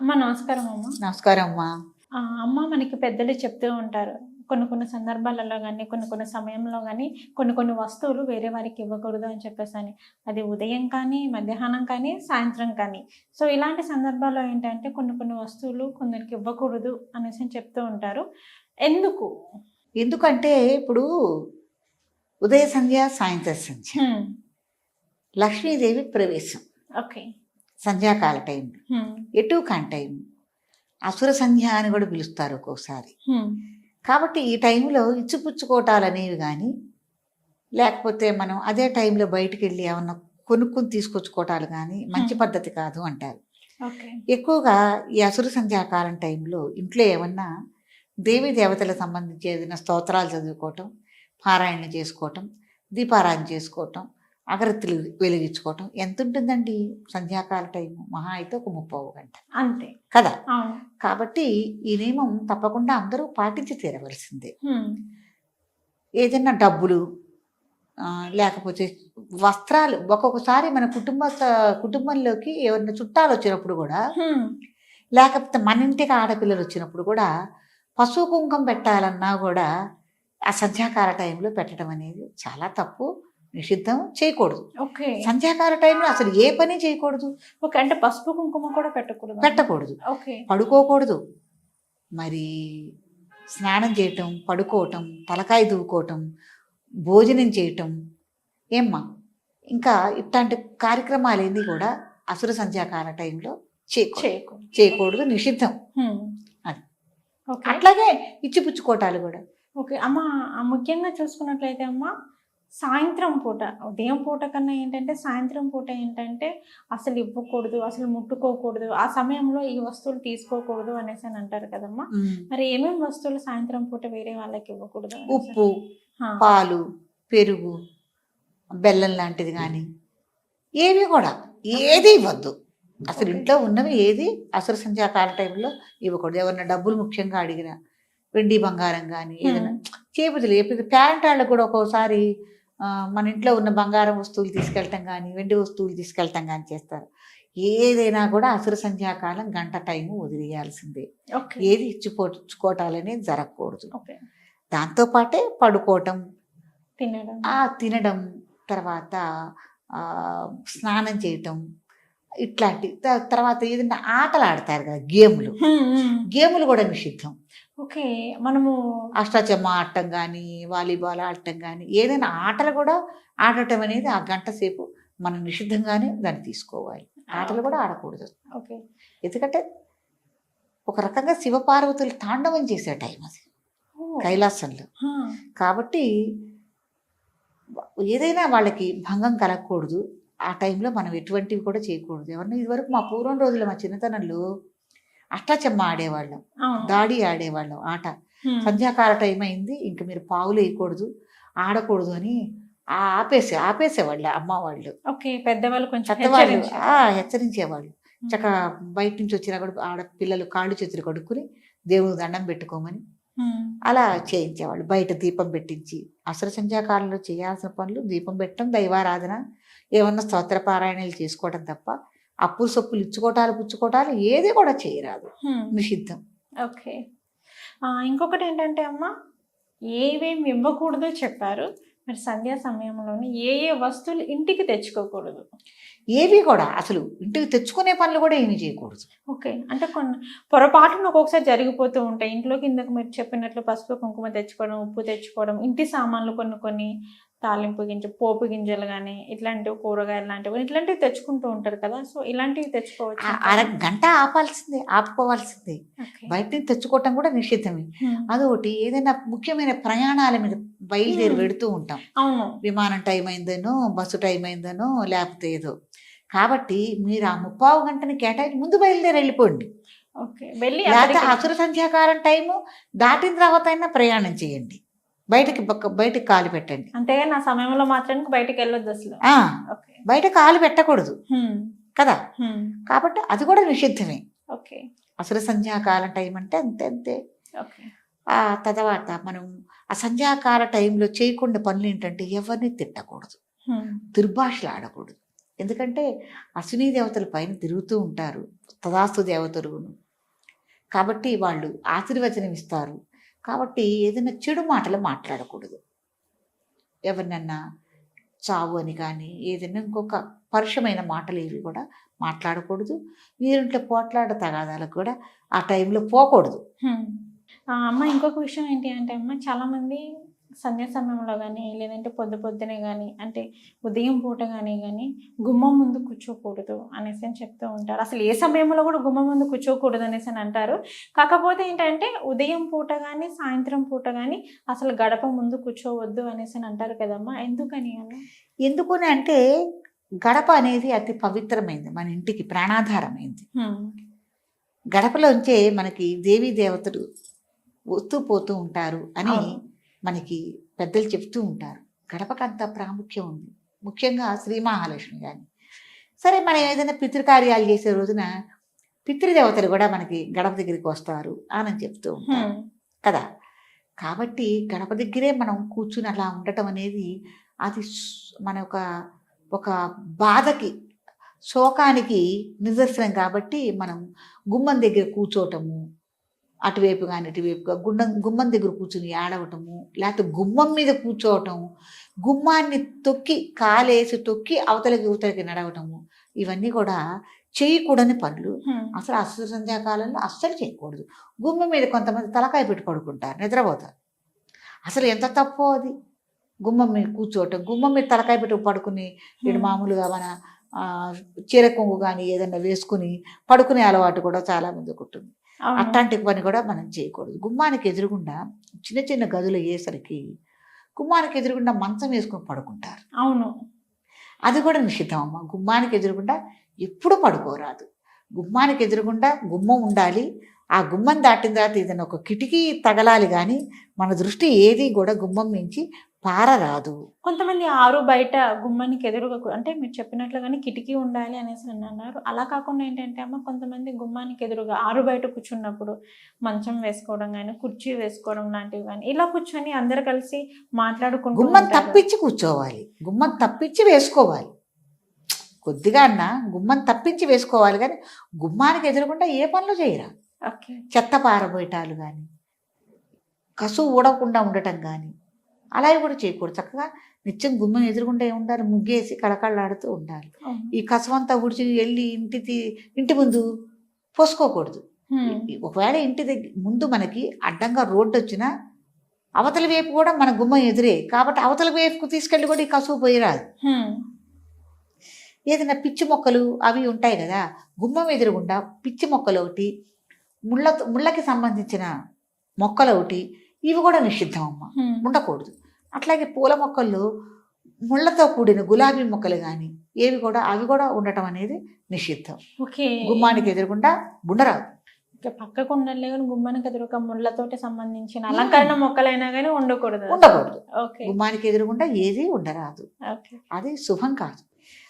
అమ్మ నమస్కారం అమ్మ. నమస్కారం అమ్మా. అమ్మ మనకి పెద్దలు చెప్తూ ఉంటారు. కొన్ని కొన్ని సందర్భాలలో కానీ కొన్ని కొన్ని సమయంలో కానీ కొన్ని కొన్ని వస్తువులు వేరే వారికి ఇవ్వకూడదు అని చెప్పేసి అని అది ఉదయం కానీ మధ్యాహ్నం కానీ సాయంత్రం కానీ. సో ఇలాంటి సందర్భాల్లో ఏంటంటే కొన్ని కొన్ని వస్తువులు కొందరికి ఇవ్వకూడదు అనేసి అని చెప్తూ ఉంటారు. ఎందుకు? ఎందుకంటే ఇప్పుడు ఉదయ సంధ్య సాయంత్రం సంధ్య. లక్ష్మీదేవి ప్రవేశం. ఓకే. సంధ్యాకాల టైం ఎటు కాని టైం అసుర సంధ్య అని కూడా పిలుస్తారు ఒక్కోసారి. కాబట్టి ఈ టైంలో ఇచ్చిపుచ్చుకోవటాలు అనేవి కానీ లేకపోతే మనం అదే టైంలో బయటికి వెళ్ళి ఏమన్నా కొనుక్కుని తీసుకొచ్చుకోవటాలు కానీ మంచి. పద్ధతి కాదు అంటారు. ఎక్కువగా ఈ అసుర సంధ్యాకాలం టైంలో ఇంట్లో ఏమన్నా దేవీ దేవతలకు సంబంధించి ఏదైనా స్తోత్రాలు చదువుకోవటం పారాయణ చేసుకోవటం దీపారాయణ చేసుకోవటం అగరత్తులు వెలిగించుకోవటం. ఎంత ఉంటుందండి సంధ్యాకాల టైం మహా అయితే ఒక ముప్పావు గంట. అంతే. కదా? కాబట్టి ఈ నియమం తప్పకుండా అందరూ పాటించి తీరవలసిందే. ఏదైనా డబ్బులు లేకపోతే వస్త్రాలు ఒక్కొక్కసారి మన కుటుంబ కుటుంబంలోకి ఎవరైనా చుట్టాలు వచ్చినప్పుడు కూడా లేకపోతే మన ఇంటికి ఆడపిల్లలు వచ్చినప్పుడు కూడా పసుపు కుంకం పెట్టాలన్నా కూడా ఆ సంధ్యాకాల టైంలో పెట్టడం అనేది చాలా తప్పు. నిషిద్ధం చేయకూడదు. ఓకే. సంధ్యాకాల టైంలో అసలు ఏ పని చేయకూడదు. ఓకే అంటే పసుపు కుంకుమ కూడా పెట్టకూడదు? పెట్టకూడదు. ఓకే. పడుకోకూడదు. మరి స్నానం చేయటం పడుకోవటం తలకాయ దువ్వుకోవటం భోజనం చేయటం ఏమ్మా? ఇంకా ఇట్లాంటి కార్యక్రమాలన్నీ కూడా అసుర సంధ్యాకాల టైంలో చేయకూడదు. చేయకూడదు. నిషిద్ధం. అది. అట్లాగే ఇచ్చిపుచ్చుకోవటాలు కూడా. ఓకే అమ్మ ముఖ్యంగా చూసుకున్నట్లయితే అమ్మ సాయంత్రం పూట ఉదయం పూట కన్నా ఏంటంటే సాయంత్రం పూట ఏంటంటే అసలు ఇవ్వకూడదు అసలు ముట్టుకోకూడదు ఆ సమయంలో ఈ వస్తువులు తీసుకోకూడదు అనేసి అని అంటారు కదమ్మా. మరి ఏమేమి వస్తువులు సాయంత్రం పూట వేరే వాళ్ళకి ఇవ్వకూడదు? ఉప్పు పాలు పెరుగు బెల్లం లాంటిది కానీ ఏవి కూడా ఏది ఇవ్వద్దు. అసలు. ఇంట్లో ఉన్నవి ఏది అసలు సంధ్యాకాల టైంలో ఇవ్వకూడదు. ఎవరన్నా డబ్బులు ముఖ్యంగా అడిగిన వెండి బంగారం కానీ ఏదైనా చేపదులు ఎప్పుడు పేరెంట్ వాళ్ళకు కూడా ఒక్కోసారి మన ఇంట్లో ఉన్న బంగారం వస్తువులు తీసుకెళ్ళటం కానీ వెండి వస్తువులు తీసుకెళ్ళటం కానీ చేస్తారు. ఏదైనా కూడా అసుర సంధ్యాకాలం గంట టైం వదిలేయాల్సిందే. ఏది ఇచ్చిపోచుకోవటాలనేది జరగకూడదు. దాంతోపాటే పడుకోవటం. తినడం. ఆ తినడం తర్వాత స్నానం చేయటం. ఇట్లాంటి తర్వాత ఏదైనా ఆటలు ఆడతారు కదా గేములు. గేములు కూడా నిషిద్ధం. ఓకే. మనము అష్టాచమ్మ ఆడటం కానీ వాలీబాల్ ఆడటం కానీ ఏదైనా ఆటలు కూడా ఆడటం అనేది ఆ గంట సేపు మనం నిషిద్ధంగానే దాన్ని తీసుకోవాలి. ఆటలు కూడా ఆడకూడదు. ఓకే. ఎందుకంటే ఒక రకంగా శివపార్వతులు తాండవం చేసే టైం అది. కైలాసంలో. కాబట్టి ఏదైనా వాళ్ళకి భంగం కలగకూడదు. ఆ టైంలో మనం ఎటువంటివి కూడా చేయకూడదు. ఎవరన్నా ఇదివరకు మా పూర్వం రోజుల్లో మా చిన్నతనంలో అష్టాచెమ్మ ఆడేవాళ్ళం. దాడి ఆడేవాళ్ళం ఆట. సంధ్యాకాల టైం అయింది ఇంక మీరు పావులు వేయకూడదు ఆడకూడదు అని ఆపేసే ఆపేసేవాళ్ళు అమ్మ వాళ్ళు. ఓకే పెద్దవాళ్ళు కొంచెం హెచ్చరించేవాళ్ళు. చక్క బయట నుంచి వచ్చినా కూడా ఆడ పిల్లలు కాళ్ళు చేతులు కడుక్కుని దేవుడు దండం పెట్టుకోమని. అలా చేయించేవాళ్ళు. బయట దీపం పెట్టించి అసలు సంధ్యాకాలంలో చేయాల్సిన పనులు దీపం పెట్టడం దైవారాధన ఏమన్నా స్తోత్ర పారాయణలు చేసుకోవడం తప్ప అప్పులు సొప్పులు ఇచ్చుకోవటాలు పుచ్చుకోవటాలు ఏది కూడా చేయరాదు. నిషిద్ధం. ఓకే. ఇంకొకటి ఏంటంటే అమ్మ ఏవేమి ఇవ్వకూడదో చెప్పారు. మరి సంధ్యా సమయంలోని ఏ ఏ వస్తువులు ఇంటికి తెచ్చుకోకూడదు? ఏవి కూడా అసలు ఇంటికి తెచ్చుకునే పనులు కూడా ఏమీ చేయకూడదు. ఓకే. అంటే కొన్ని పొరపాటున ఒక్కొక్కసారి జరిగిపోతూ ఉంటాయి. ఇంట్లో కిందకు మీరు చెప్పినట్లు పసుపు కుంకుమ తెచ్చుకోవడం ఉప్పు తెచ్చుకోవడం ఇంటి సామాన్లు కొన్ని కొన్ని తాలింపు గింజ పోపు గింజలు కానీ ఇట్లాంటివి కూరగాయలు లాంటివి ఇట్లాంటివి తెచ్చుకుంటూ ఉంటారు కదా. సో ఇలాంటివి తెచ్చుకోవచ్చు అర గంట ఆపాల్సిందే ఆపుకోవాల్సిందే. బయట నుంచి తెచ్చుకోవటం కూడా నిషిద్ధమే. అదొకటి ఏదైనా ముఖ్యమైన ప్రయాణాల మీద బయలుదేరి. పెడుతూ ఉంటాం. అవును. విమానం టైం అయిందనో బస్సు టైం అయిందనో లేకపోతే ఏదో. కాబట్టి మీరు ఆ ముప్పావు గంటని కేటాయించి ముందు బయలుదేరి వెళ్ళిపోండి. ఓకే. వెళ్ళి లేకపోతే అసుర సంధ్యాకాలం టైము దాటిన తర్వాత అయినా ప్రయాణం చేయండి. బయటకి బయటకి కాలు పెట్టండి. అంతేగాని ఆ సమయంలో మాత్రానికి బయటికి వెళ్ళొద్దు అసలు. బయట కాలు పెట్టకూడదు. కదా. కాబట్టి అది కూడా నిషిద్ధమే. ఓకే. అసుర సంధ్యాకాలం టైం అంటే అంతే అంతే. ఆ తర్వాత మనం ఆ సంధ్యాకాల టైంలో చేయకుండా పనులు ఏంటంటే ఎవరిని తిట్టకూడదు. దుర్భాషలు ఆడకూడదు. ఎందుకంటే అశ్విని దేవతల పైన తిరుగుతూ ఉంటారు. తదాస్తు దేవతలును కాబట్టి వాళ్ళు ఆశీర్వచనం ఇస్తారు. కాబట్టి ఏదైనా చెడు మాటలు మాట్లాడకూడదు. ఎవరినన్నా చావు అని కానీ ఏదైనా ఇంకొక పరుషమైన మాటలు ఇవి కూడా మాట్లాడకూడదు. వీరింట్లో పోట్లాడ తగాదాలకు కూడా ఆ టైంలో పోకూడదు. ఆ, అమ్మ ఇంకొక విషయం ఏంటి అంటే అమ్మ చాలామంది సంధ్యా సమయంలో కానీ లేదంటే పొద్దు పొద్దునే కానీ అంటే ఉదయం పూట కానీ కానీ గుమ్మం ముందు కూర్చోకూడదు అనేసి అని చెప్తూ ఉంటారు. అసలు ఏ సమయంలో కూడా గుమ్మం ముందు కూర్చోకూడదు అనేసి అని అంటారు. కాకపోతే ఏంటంటే ఉదయం పూట కానీ సాయంత్రం పూట కానీ అసలు గడప ముందు కూర్చోవద్దు అనేసి అని అంటారు కదమ్మా. ఎందుకని అలా ఎందుకని అంటే గడప అనేది అతి పవిత్రమైంది మన ఇంటికి ప్రాణాధారమైంది. గడపలోంచే మనకి దేవీ దేవతలు వస్తూ పోతూ ఉంటారు అని. మనకి పెద్దలు చెప్తూ ఉంటారు. గడపకంత ప్రాముఖ్యం ఉంది. ముఖ్యంగా శ్రీ మహాలక్ష్మి కానీ సరే మనం ఏదైనా పితృకార్యాలు చేసే రోజున పితృదేవతలు కూడా మనకి గడప దగ్గరికి వస్తారు అని చెప్తూ ఉంటారు. కదా? కాబట్టి గడప దగ్గరే మనం కూర్చుని అలా ఉండటం అనేది అది మన ఒక ఒక బాధకి శోకానికి నిదర్శనం కాబట్టి మనం గుమ్మం దగ్గర కూర్చోవటము అటువైపు కానీ ఇటువైపుగా గుండం గుమ్మం దగ్గర కూర్చుని ఏడవటము లేకపోతే గుమ్మం మీద కూర్చోవటము గుమ్మాన్ని తొక్కి కాలేసి తొక్కి అవతలకి ఇవతలకి నడవటము ఇవన్నీ కూడా చేయకూడని పనులు. అసలు అసలు సంధ్యాకాలంలో అస్సలు చేయకూడదు. గుమ్మం మీద కొంతమంది తలకాయ పెట్టి పడుకుంటారు నిద్రపోతారు. అసలు ఎంత తప్పో అది. గుమ్మం మీద కూర్చోవటం గుమ్మం మీద తలకాయ పెట్టి పడుకుని ఇటు మామూలుగా మన చీర కొంగు కానీ ఏదైనా వేసుకుని పడుకునే అలవాటు కూడా చాలా మందికి ఉంటుంది. అవును. అట్లాంటి పని కూడా మనం చేయకూడదు. గుమ్మానికి ఎదురుగుండా చిన్న చిన్న గదులు అయ్యేసరికి గుమ్మానికి ఎదురుగుండా మంచం వేసుకుని పడుకుంటారు. అవును. అది కూడా నిషిద్ధం అమ్మ. గుమ్మానికి ఎదురుగుండా ఎప్పుడు పడుకోరాదు. గుమ్మానికి ఎదురుగుండా గుమ్మం ఉండాలి. ఆ గుమ్మం దాటిన తర్వాత ఏదైనా ఒక కిటికీ తగలాలి కానీ మన దృష్టి ఏది కూడా గుమ్మం మించి పారరాదు. కొంతమంది ఆరు బయట గుమ్మానికి ఎదురుగా అంటే మీరు చెప్పినట్లుగానే కిటికీ ఉండాలి అనేసి అని అన్నారు. అలా కాకుండా ఏంటంటే అమ్మ కొంతమంది గుమ్మానికి ఎదురుగా ఆరు బయట కూర్చున్నప్పుడు మంచం వేసుకోవడం కానీ కుర్చీ వేసుకోవడం లాంటివి కానీ ఇలా కూర్చొని అందరు కలిసి మాట్లాడుకుంటూ గుమ్మం. తప్పించి కూర్చోవాలి. గుమ్మం తప్పించి వేసుకోవాలి. కొద్దిగా అన్న గుమ్మం తప్పించి వేసుకోవాలి కానీ గుమ్మానికి ఎదురుకుండా ఏ పనులు చేయరా? ఓకే. చెత్త పారబోయటాలు కానీ కసువు ఊడకుండా ఉండటం కానీ అలాగే కూడా చేయకూడదు. చక్కగా నిత్యం గుమ్మం ఎదురుగుండా ఉండాలి ముగ్గేసి కళకళలాడుతూ ఉండాలి. ఈ కసవంతా ఉడిచి వెళ్ళి ఇంటి ఇంటి ముందు పోసుకోకూడదు. ఒకవేళ ఇంటి దగ్గర ముందు మనకి అడ్డంగా రోడ్డు వచ్చినా అవతల వైపు కూడా మన గుమ్మం ఎదురే. కాబట్టి అవతల వైపుకు తీసుకెళ్ళి కూడా ఈ కసువు పోయిరాదు. ఏదైనా పిచ్చి మొక్కలు అవి ఉంటాయి కదా? గుమ్మం ఎదురుగుండా పిచ్చి మొక్కలు ఒకటి ముళ్ళ ముళ్ళకి సంబంధించిన మొక్కలు ఒకటి ఇవి కూడా నిషిద్ధం అమ్మ. ఉండకూడదు. అట్లాగే పూల మొక్కల్లో ముళ్ళతో కూడిన గులాబీ మొక్కలు కానీ ఏవి కూడా అవి కూడా ఉండటం అనేది నిషిద్ధం. ఓకే. గుమ్మానికి ఎదురుగుండా ఉండరాదు పక్కకు ఉండాలి కానీ గుమ్మానికి ఎదురుగా ముళ్ళతోటి సంబంధించిన అలంకరణ మొక్కలైనా కానీ ఉండకూడదు. ఉండకూడదు. గుమ్మానికి ఎదురుగుండా ఏది ఉండరాదు. ఓకే. అది శుభం కాదు.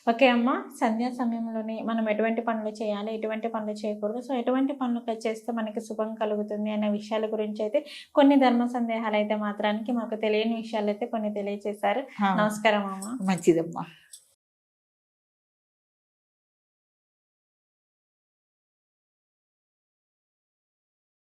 ఓకే అమ్మ. సంధ్యా సమయంలోనే మనం ఎటువంటి పనులు చేయాలి ఎటువంటి పనులు చేయకూడదు. సో ఎటువంటి పనులు చేస్తే మనకి శుభం కలుగుతుంది అనే విషయాల గురించి అయితే కొన్ని ధర్మ సందేహాలు అయితే మాత్రానికి మాకు తెలియని విషయాలు అయితే కొన్ని తెలియజేశారు నమస్కారం అమ్మ. మంచిదమ్మా.